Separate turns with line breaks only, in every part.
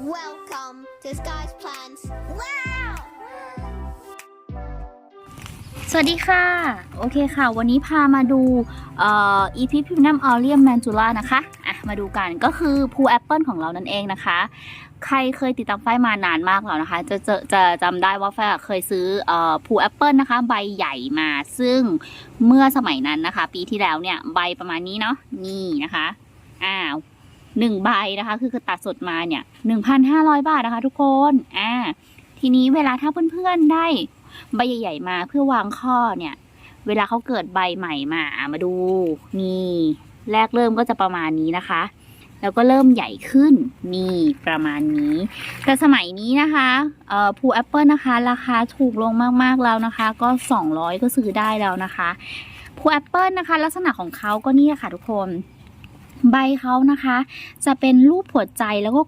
Welcome to Sky's Plans. Wow!
สวัสดีค่ะ โอเคค่ะ วันนี้พามาดูเอ่อ EP p r e m i u m a u r e u m Mandula นะคะอะมาดูกันก็คือภูแอปเปิลของเรานั่นเองนะคะ ใครเคยติดตามไฟมานานมากแล้วนะคะ จะจะจะจำได้ว่าไฟเคยซื้อเอ่อภูแอปเปิลนะคะ ใบใหญ่มาซึ่งเมื่อสมัยนั้นนะคะ ปีที่แล้วเนี่ย ใบประมาณนี้เนาะนี่นะคะอ้า หนึ่งใบนะคะคือตัดสดมาเนี่ยหนึ่งพันห้าร้อยบาทนะคะ ทุกคนอ่าทีนี้เวลาถ้าเพื่อนๆได้ใบใหญ่ๆมาเพื่อวางข้อเนี่ย เวลาเขาเกิดใบใหม่มาอะมาดูนี่แรกเริ่มก็จะประมาณนี้นะคะ แล้วก็เริ่มใหญ่ขึ้นนี่ประมาณนี้ แต่สมัยนี้นะคะเอ่อภูแอปเปิลนะคะ ราคาถูกลงมากๆแล้วนะคะ ก็ 200 ก็ซื้อได้แล้วนะคะภูแอปเปิลนะคะ ลักษณะของเขาก็นี่ค่ะทุกคน ใบเขานะคะ จะเป็นรูปหัวใจแล้วก็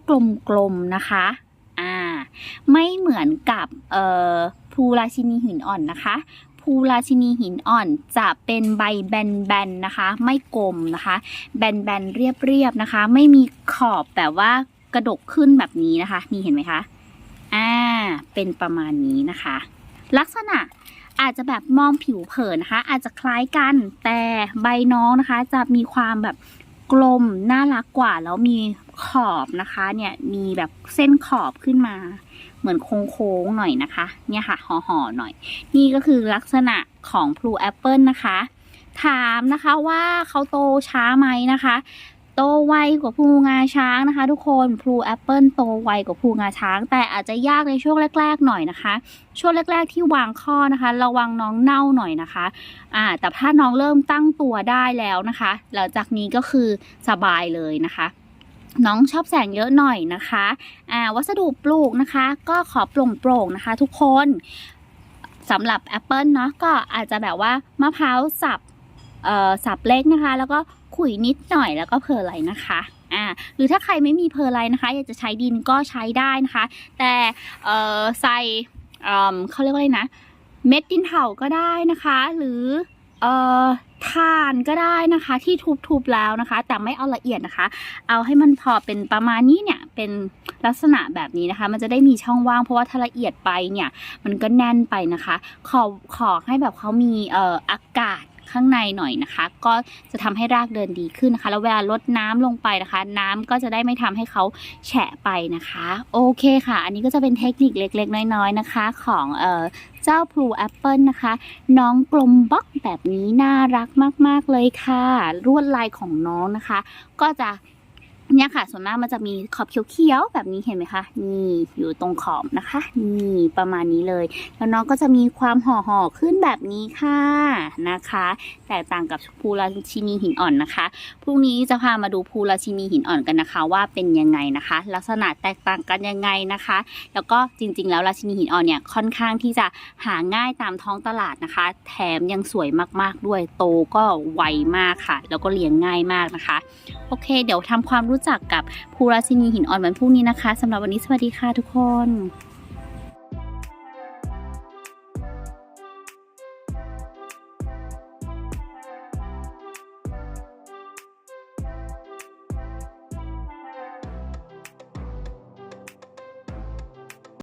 กลมๆนะคะอ่าไม่เหมือนกับเอ่อภูราชินีหินอ่อนนะคะภูราชินีหินอ่อนจะเป็นใบแบนๆนะคะ ไม่กลมนะคะ แบนๆเรียบๆนะคะ ไม่มีขอบแบบว่ากระดกขึ้นแบบนี้นะคะ นี่เห็นไหมคะอ่าเป็นประมาณนี้นะคะ ลักษณะอาจจะแบบมองผิวเผินนะคะ อาจจะคล้ายกันแต่ใบน้องนะคะ จะมีความแบบ กลมน่ารักกว่าแล้วมีขอบนะคะเนี่ยมีแบบเส้นขอบขึ้นมา เหมือนโค้งๆหน่อยนะคะ เนี่ยค่ะห่อๆหน่อย นี่ก็คือลักษณะของพลูแอปเปิลนะคะ ถามนะคะว่าเขาโตช้าไหมนะคะ โตไวกว่าพลูงาช้างนะคะ ทุกคนพลูแอปเปิลโตไวกว่าพลูงาช้าง แต่อาจจะยากในช่วงแรก ๆ หน่อยนะคะ ช่วงแรก ๆ ที่วางข้อนะคะ ระวังน้องเน่าหน่อยนะคะอ่าแต่ถ้าน้องเริ่มตั้งตัวได้แล้วนะคะหลังจากนี้ก็คือสบายเลยนะคะน้องชอบแสงเยอะหน่อยนะคะอ่าวัสดุปลูกนะคะ ก็ขอโปร่งๆนะคะ ทุกคนสำหรับแอปเปิลเนาะก็อาจจะแบบว่ามะพร้าวสับ สับเล็กนะคะ แล้วก็ขุยนิดหน่อยแล้วก็เพอร์ไลท์นะคะอ่าหรือถ้าใครไม่มีเพอร์ไลท์นะคะ อยากจะใช้ดินก็ใช้ได้นะคะ แต่ใส่เขาเรียกว่าอะไรนะ เม็ดดินเผาก็ได้นะคะ หรือเอ่อถ่านก็ได้นะคะที่ทุบๆแล้วนะคะ แต่ไม่เอาละเอียดนะคะ เอาให้มันพอเป็นประมาณนี้เนี่ยเป็นลักษณะแบบนี้นะคะ มันจะได้มีช่องว่างเพราะว่าถ้าละเอียดไปเนี่ย มันก็แน่นไปนะคะ ขอขอให้แบบเขามีอออากาศ ข้างในหน่อยนะคะ ก็จะทำให้รากเดินดีขึ้นนะคะ แล้วเวลาลดน้ำลงไปนะคะ น้ำก็จะได้ไม่ทำให้เขาแฉะไปนะคะ โอเคค่ะ อันนี้ก็จะเป็นเทคนิคเล็กๆ น้อยๆนะคะ ของเอ่อเจ้าพลูแอปเปิลนะคะ น้องกลมบล็อกแบบนี้น่ารักมากๆเลยค่ะลวดลายของน้องนะคะ ก็จะ เนี่ยค่ะ ส่วนมากมันจะมีขอบเขียวๆแบบนี้เห็นไหมคะ นี่อยู่ตรงขอบนะคะ นี่ประมาณนี้เลย แล้วน้องก็จะมีความห่อห่อๆขึ้นแบบนี้ค่ะนะคะ แตกต่างกับภูราชินีหินอ่อนนะคะพรุ่งนี้จะพามาดูภูราชินีหินอ่อนกันนะคะ ว่าเป็นยังไงนะคะ ลักษณะแตกต่างกันยังไงนะคะ แล้วก็จริงๆ แล้วราชินีหินอ่อนเนี่ยค่อนข้างที่จะหาง่ายตามท้องตลาดนะคะ แถมยังสวยมากๆด้วยโตก็ไวมากค่ะ แล้วก็เลี้ยงง่ายมากนะคะ โอเค เดี๋ยวทำความรู้รู้จักกับภูราชินีหินอ่อนวันพรุ่งนี้นะคะสำหรับวันนี้สวัสดีค่ะทุกคน